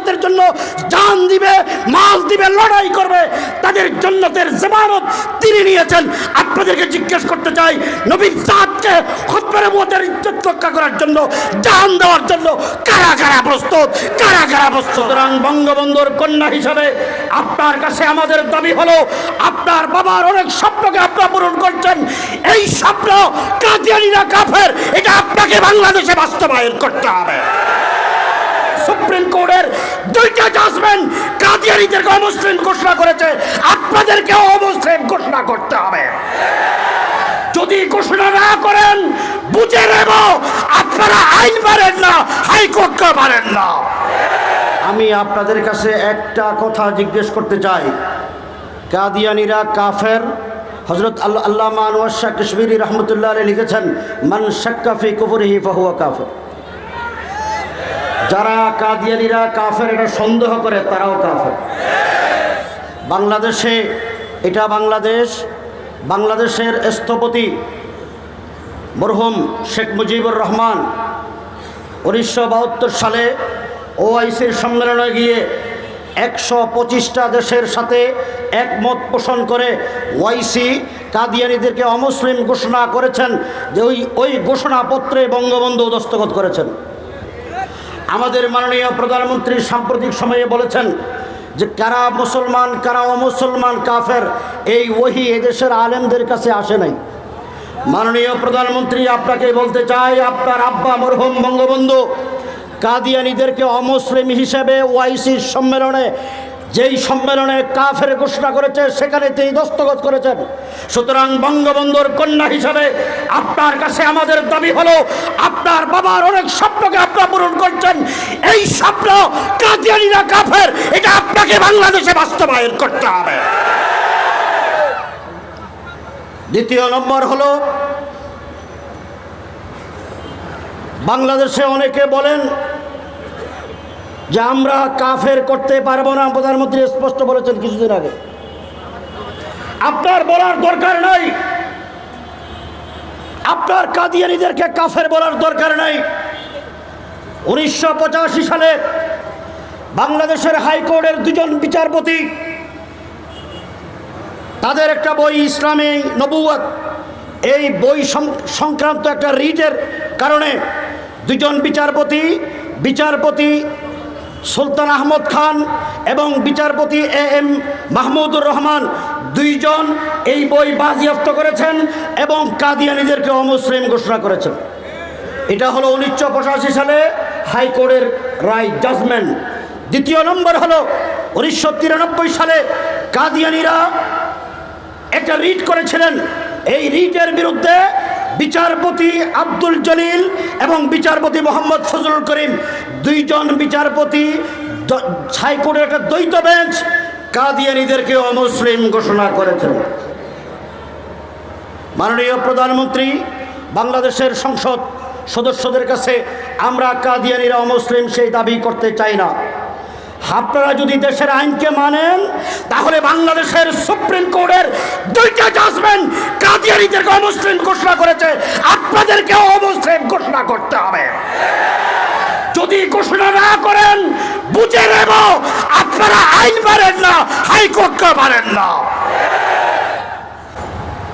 সাখাওয়াতের জন্য জান দিবে, মাল দিবে, লড়াই করবে, তাদের জন্নতের জামানত তিনি নিয়েছেন। আপনাদেরকে জিজ্ঞেস করতে চাই, নবীর জাতকে খতমের মতের ইজ্জত রক্ষা করার জন্য, জান দেওয়ার জন্য কারা কারা প্রস্তুত, কারা কারা প্রস্তুত? সুতরাং বঙ্গবন্ধুর কন্যা হিসাবে আপনার কাছে আমাদের দাবি হলো, আপনার বাবার অনেক স্বপ্নকে আপনারা পূরণ করছেন, এই স্বপ্ন কাদিয়ানিরা কাফের, এটা আপনাকে বাংলাদেশে বাস্তবায়ন করতে হবে। সুপ্রিম কোর্টের দুইটা জাজমেন্ট কাদিয়ানিদেরকে অমুসলিম ঘোষণা করেছে। আপনাদেরকেও অমুসলিম ঘোষণা করতে হবে। যদি ঘোষণা না করেন, বুঝে নেব, আপনারা আইন পারেন না, হাইকোর্টকে পারেন না। আমি আপনাদের কাছে একটা কথা জিজ্ঞেস করতে চাই। কাদিয়ানিরা কাফের? হজরত আল্লাহ আল্লাহ আনোয়ার শাহ কশ্মীরি রহমতুল্লাহ লিখেছেন, মান শাক্কাফি কুফুরহি ফাহুয়া কাফের। যারা কাদিয়ানিরা কাফের এটা সন্দেহ করে, তারাও কাফের। বাংলাদেশে, এটা বাংলাদেশ, বাংলাদেশের স্থপতি মরহুম শেখ মুজিবুর রহমান উনিশশো বাহাত্তর সালে ওআইসির সম্মেলনে গিয়ে একশো পঁচিশটা দেশের সাথে একমত পোষণ করে ওয়াইসি কাদিয়ানিদেরকে অমুসলিম ঘোষণা করেছেন যে ওই ওই ঘোষণাপত্রে বঙ্গবন্ধু দস্তখত করেছেন। আমাদের মাননীয় প্রধানমন্ত্রী সাম্প্রতিক সময়ে বলেছেন যে কারা মুসলমান, কারা অমুসলমান, কাফের, এই ওহি এদেশের আলেমদের কাছে আসে নাই। মাননীয় প্রধানমন্ত্রী, আপনাকে বলতে চাই, আপনার আব্বা মরহুম বঙ্গবন্ধু কাদিয়ানিদেরকে অমুসলিম হিসেবে ওআইসির সম্মেলনে, যেই সম্মেলনে কাফের ঘোষণা করেছে, সেখানে তিনি দস্তখত করেছেন। সুতরাং বঙ্গবন্ধুর কন্যা হিসাবে আপনার কাছে আমাদের দাবি হলো, আপনার বাবার অনেক স্বপ্নকে আপনার পূরণ করছেন এই স্বপ্ন কাদিয়ানিরা কাফের, এটা আপনাকে বাংলাদেশে বাস্তবায়ন করতে হবে। দ্বিতীয় নম্বর হলো, বাংলাদেশে অনেকে বলেন যে আমরা কাফের করতে পারব না, প্রধানমন্ত্রী স্পষ্ট বলেছেন কিছুদিন আগে। আপনার বলার দরকার নাই। আপনার কাদিয়ানিদেরকে কাফের বলার দরকার নাই। উনিশশো পঁচাশি সালে বাংলাদেশের হাইকোর্টের দুজন বিচারপতি, তাদের একটা বই ইসলামী নবুয়ত এই বই সংক্রান্ত একটা রিটের কারণে দুজন বিচারপতি বিচারপতি সুলতান আহমদ খান এবং বিচারপতি এ এম মাহমুদুর রহমান দুইজন এই বই বাজেয়াপ্ত করেছেন এবং কাদিয়ানিদেরকে অমুসলিম ঘোষণা করেছেন। এটা হলো উনিশশো পঁচাশি সালে হাইকোর্টের রায় জাজমেন্ট দ্বিতীয় নম্বর হলো উনিশশো তিরানব্বই সালে কাদিয়ানিরা একটা রিট করেছিলেন। এই রিটের বিরুদ্ধে বিচারপতি আব্দুল জলিল এবং বিচারপতি মোহাম্মদ ফজলুল করিম দুইজন বিচারপতি হাইকোর্টের একটা দ্বৈত বেঞ্চ কাদিয়ানিদেরকে অমুসলিম ঘোষণা করেছেন। মাননীয় প্রধানমন্ত্রী, বাংলাদেশের সংসদ সদস্যদের কাছে আমরা কাদিয়ানিরা অমুসলিম সেই দাবি করতে চাই না। আপনারা যদি দেশের আইনকে মানেন, তাহলে বাংলাদেশের সুপ্রিম কোর্টের দুইটা জাজমেন্ট কাদিয়ানিদেরকে অমুসলিম ঘোষণা করেছে। আপনাদেরকেও অমুসলিম ঘোষণা করতে হবে। যদি ঘোষণা না করেন, বুঝে নেব, আপনারা আইন পারেন না, হাইকোর্টকে পারেন না।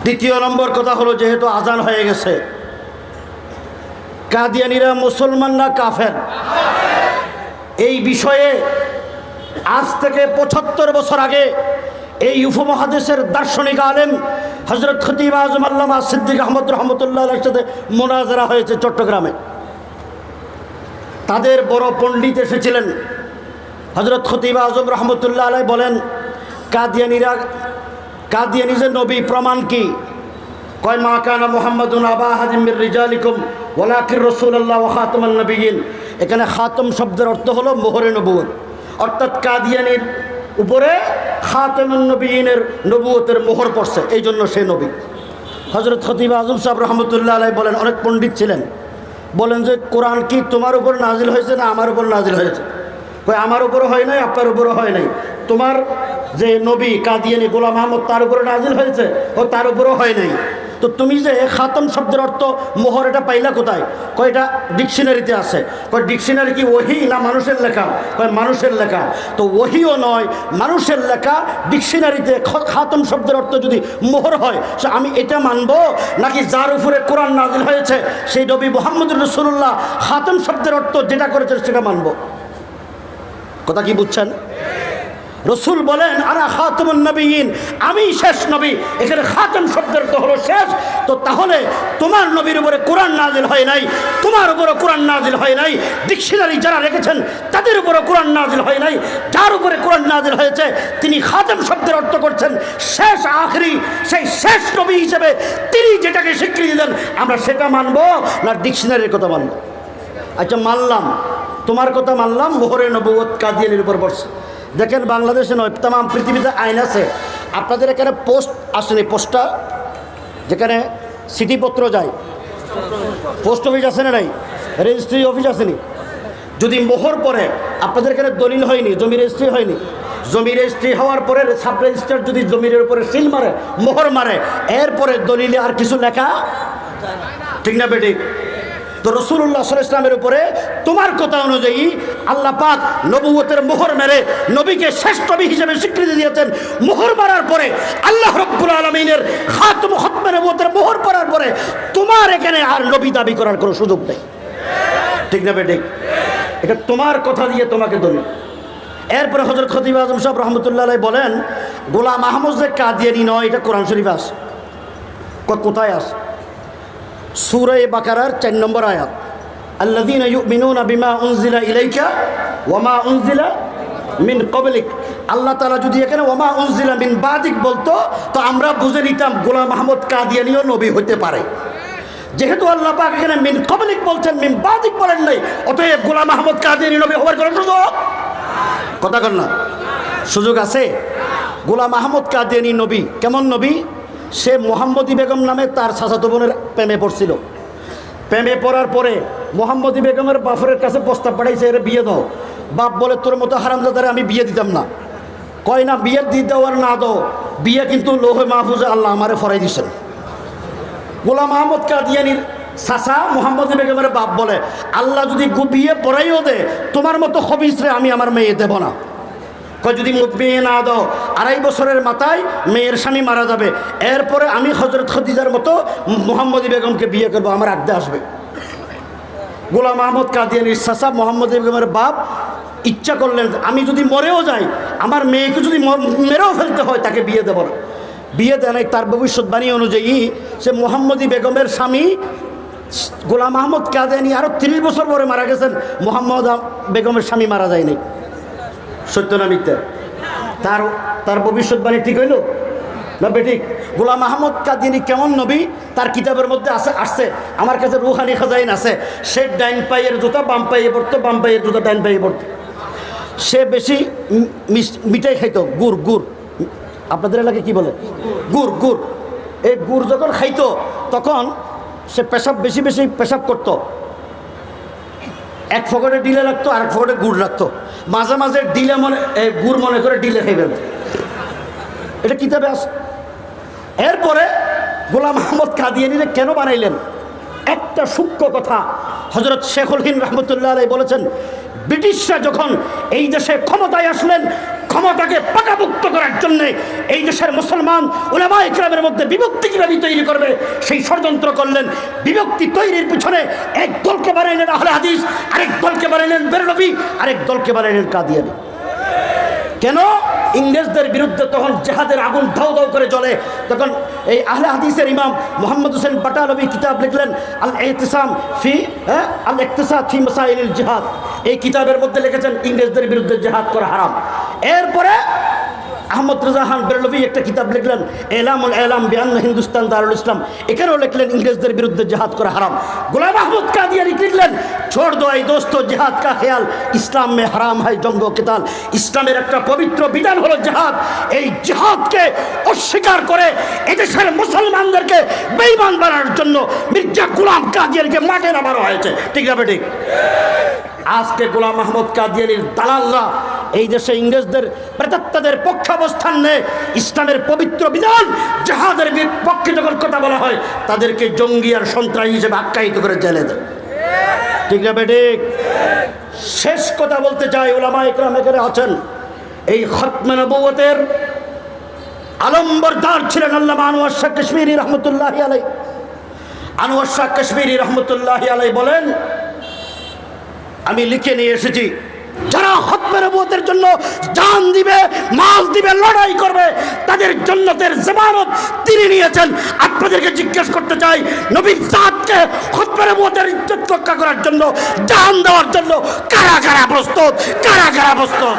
দ্বিতীয় নম্বর কথা হলো, যেহেতু আজান হয়ে গেছে কাদিয়ানিরা মুসলমান না কাফের। এই বিষয়ে আজ থেকে পঁচাত্তর বছর আগে এই উপমহাদেশের দার্শনিক আলেম হজরত খতিব আজম আল্লামা সিদ্দিক আহমদ রহমতুল্লাহ সাথে মোনাজারা হয়েছে চট্টগ্রামে। তাদের বড় পণ্ডিত এসেছিলেন। হজরত খতিব আজম রহমতুল্লাহ আলাই বলেন, কাদিয়ানিরা, কাদিয়ানি যে নবী, প্রমাণ কি? কয় মা কানা মোহাম্মদুন আবা হাজিমির রিজালিকুম ওলাকির রসুল্লাহ খাতমান নবীন এখানে খাতম শব্দের অর্থ হলো মোহরে নবুয়ত অর্থাৎ কাদিয়ানির উপরে খাতমান নবীনের নবুয়তের মোহর পড়ছে এই জন্য সে নবী। হজরত খতিব আজম সাহেব রহমতুল্লাহ আলাই বলেন, অনেক পণ্ডিত ছিলেন। বলেন যে, কোরআন কি তোমার উপর নাজিল হয়েছে না আমার উপর নাজিল হয়েছে? কই আমার উপরও হয় নাই, আপনার উপরও হয় নাই। তোমার যে নবী, কাদিয়ানি গোলাম আহমদ তার উপরে নাজিল হয়েছে ও তার উপরও হয় নাই। তো তুমি যে খাতম শব্দের অর্থ মোহর, এটা পাইলা কোথায়? কয়, এটা ডিকশনারিতে আছে। কয়, ডিকশনারি কি ওহি না মানুষের লেখা? কয়, মানুষের লেখা। তো ওহিও নয়, মানুষের লেখা ডিকশনারিতে খাতম শব্দের অর্থ যদি মোহর হয়, সে আমি এটা মানব? নাকি যার উপরে কোরআন নাজিল হয়েছে, সেই নবী মোহাম্মদ রসুল্লাহ খাতম শব্দের অর্থ যেটা করেছে সেটা মানব? কথা কি বুঝছেন? রসুল বলেন, আরা খাতমুন নবীন, আমি শেষ নবী। এখানে খাতম শব্দের তো হলো শেষ। তো তাহলে তোমার নবীর উপরে কোরআন নাজিল হয় নাই, তোমার উপরে কোরআন নাজিল হয় নাই, ডিকশনারি যারা রেখেছেন, তাদের উপরে কোরআন নাজিল হয় নাই। যার উপরে কোরআন নাজিল হয়েছে, তিনি খাতম শব্দের অর্থ করছেন, শেষ আখরি, সেই শেষ নবী হিসেবে তিনি যেটাকে স্বীকৃতি দেন আমরা সেটা মানবো না ডিকশনারির কথা মানবো? আচ্ছা মানলাম। তোমার কথা মানলাম মোহরে নবুয়ত কাদিয়ানির উপর পড়ছে দেখেন বাংলাদেশে নয় তাম পৃথিবীতে আইন আছে। আপনাদের এখানে পোস্ট আসেনি, পোস্টটা? যেখানে চিঠিপত্র যায়। পোস্ট অফিস আছে না নাই? রেজিস্ট্রি অফিস আসেনি। যদি মোহর পরে আপনাদের এখানে দলিল হয়নি, জমি রেজিস্ট্রি হয়নি। জমি রেজিস্ট্রি হওয়ার পরে সাব রেজিস্টার যদি জমির উপরে সিল মারে, মোহর মারে, এরপরে দলিলে আর কিছু লেখা? ঠিক না বেটি তো রসুল্লাহ ইসলামের উপরে তোমার কথা অনুযায়ী আল্লাহ পাক নবুয়তের মোহর মেরে নবীকে শেষ নবী হিসেবে স্বীকৃতি দিয়েছেন। মোহর মারার পরে আল্লাহ রব্বুল আলমিনের হাত খতমে নবুয়তের মোহর পড়ার পরে তোমার এখানে আর নবী দাবি করার কোনো সুযোগ নেই। ঠিক না বেঠিক? এটা তোমার কথা দিয়ে তোমাকে দলিল। এরপরে হজরত খতিব আজম সাহেব রহমতুল্লাহ বলেন, গোলাম আহমদ যে কাদিয়ানি নয়, এটা কোরআন শরীফ আস কোথায় আস সুরে বাকারার চার নম্বর আয়াত। আল্লাদিন বিমা মিন যদি এখানে মিন বাদিক বলতো, তো আমরা বুঝে নিতাম গোলাম মাহমুদ কাদিয়ানিও নবী হতে পারে। যেহেতু আল্লাহ এখানে মিন বলছেন, মিন বাদিক বলেন নাই, অতএব গোলাম মাহমুদ কাদিয়ানি নবী হওয়ার কোনো সুযোগ? কথা সুযোগ আছে? গোলাম আহমদ কাদিয়ানি নবী, কেমন নবী? সে মোহাম্মদী বেগম নামে তার চাচাতো বোনের প্রেমে পড়ছিল। প্রেমে পড়ার পরে মোহাম্মদী বেগমের বাফরের কাছে প্রস্তাব পাঠাইছে, এর বিয়ে দাও। বাপ বলে, তোর মতো হারামদাদারে আমি বিয়ে দিতাম না। কয় না, বিয়ে দিয়ে দাও আর না দাও। বিয়ে কিন্তু লোহে মাহফুজে আল্লাহ আমারে ফরাই দিছেন। গোলাম আহমদ কাদিয়ানির সাসা মোহাম্মদ বেগমের বাপ বলে, আল্লাহ যদি বিয়ে পড়াইও দে, তোমার মতো হবিসরে আমি আমার মেয়ে দেব না। যদি মেয়ে না দাও, আড়াই বছরের মাথায় মেয়ের স্বামী মারা যাবে। এরপরে আমি হজরত খদিজার মতো মোহাম্মদী বেগমকে বিয়ে করব, আমার আগদে আসবে। গোলাম আহমদ কাদিয়ানির সাসা মোহাম্মদ বেগমের বাপ ইচ্ছা করলেন, আমি যদি মরেও যাই, আমার মেয়েকে যদি মেরেও ফেলতে হয়, তাকে বিয়ে দেব না। বিয়ে দেয় নাই, তার ভবিষ্যৎবাণী অনুযায়ী সে মোহাম্মদী বেগমের স্বামী গোলাম আহমদ কাদিয়ানি আরও তিরিশ বছর পরে মারা গেছেন, মোহাম্মদ বেগমের স্বামী মারা যায়নি সত্য না মিথ্যা? তার তার ভবিষ্যৎবাণী ঠিক হইল? না বেঠিক গোলাম আহমদ কাদিনী কেমন নবী, তার কিতাবের মধ্যে আছে, আসছে। আমার কাছে রুহানি খাজাইন আছে। সে ডাইন পাইয়ের জুতা, বাম পাইয়ে পড়তো, বাম পাইয়ের জুতা ডাইন পাইয়ে পড়তো। সে বেশি মিঠাই খাইতো। গুড় গুড়। আপনাদের এলাকায় কি বলে? গুড় গুড়। এই গুড় যখন খাইতো, তখন সে পেশাব বেশি বেশি পেশাব করতো। এক ফকটে ডিলে আর এক ফকটে গুড় লাগতো। মাঝে মাঝে ডিলে মনে গুড় মনে করে ডিলে ফেলত এটা কিতাবে আছে এরপরে গোলাম আহমদ কাদিয়ানিরে কেন বানাইলেন? একটা সূক্ষ্ম কথা। হজরত শেখুল হিন রহমতুল্লাহ বলেছেন, ব্রিটিশরা যখন এই দেশে ক্ষমতায় আসলেন ক্ষমতাকে পাকাভুক্ত করার জন্য এই দেশের মুসলমান ওলামা ইকরামের মধ্যে বিভক্তি কীভাবে তৈরি করবে, সেই ষড়যন্ত্র করলেন। বিভক্তি তৈরির পিছনে এক দলকে বানাইলেন আহলে হাদিস, আরেক দলকে বানাইলেন বেরনবী আরেক দলকে বানাইলেন কাদিয়ানি কেন? ইংরেজদের বিরুদ্ধে তখন জেহাদের আগুন ধাও ধাও করে জ্বলে। তখন এই আহলে হাদিসের ইমাম মোহাম্মদ হোসেন বাটালবি কিতাব লিখলেন আল এহতিসাম ফি হ্যাঁ? আল ইকতিসাদ ফি মাসাইল জিহাদ। এই কিতাবের মধ্যে লিখেছেন, ইংরেজদের বিরুদ্ধে জেহাদ করা হারাম। এরপরে আহমদ রেজা খান বেরলভি একটা কিতাব লিখলেন, এলামুল এলাম বিয়ান্ন হিন্দুস্তান দারুল ইসলাম। এখানেও লিখলেন, ইংরেজদের বিরুদ্ধে জেহাদ করা হারাম। গোলাম আহমদ কাদিয়ানি লিখলেন? ছোড় দো এই দোস্ত, জেহাদ কা খেয়াল। ইসলাম মে হারাম হয় জঙ্গ কেতাল ইসলামের একটা পবিত্র বিধান হলো জেহাদ। এই জেহাদকে অস্বীকার করে এদেশের মুসলমানদেরকে বেইমান বানানোর জন্য মির্জা গোলাম কাদিয়ানিকে মাঠে নামানো হয়েছে। ঠিক না ঠিক আজকে গোলাম মাহমুদ কাদিয়ানির দালালরা এই দেশে ইংরেজদের প্রেতাত্মাদের পক্ষাবস্থান নেয়, ইসলামের পবিত্র বিধান যাহাদের বিপক্ষে যখন কথা বলা হয়, তাদেরকে জঙ্গি আর সন্ত্রাসী হিসেবে আখ্যায়িত করে জেলে দেয়। ঠিক না বেঠিক? শেষ কথা বলতে চাই ওলামা একরাম এখানে আছেন। এই খতমে নবুয়তের আলম্বরদার ছিলেন আল্লামা আনোয়ার শাহ কাশ্মীরি রহমতুল্লাহ আলাই আনোয়ার শাহ কাশ্মীরি রহমতুল্লাহ আলাই বলেন আমি লিখে নিয়ে এসেছি, যারা হত্যা নবুয়তের জন্য জান দিবে, মাল দিবে, লড়াই করবে, তাদের জন্নতের জমানত তিনি নিয়েছেন। আপনাদেরকে জিজ্ঞেস করতে চাই নবীর চাঁদকে হত্যা নবুয়তের ইজ্জত রক্ষা করার জন্য, জান দেওয়ার জন্য কারা কারা প্রস্তুত? কারা কারা প্রস্তুত?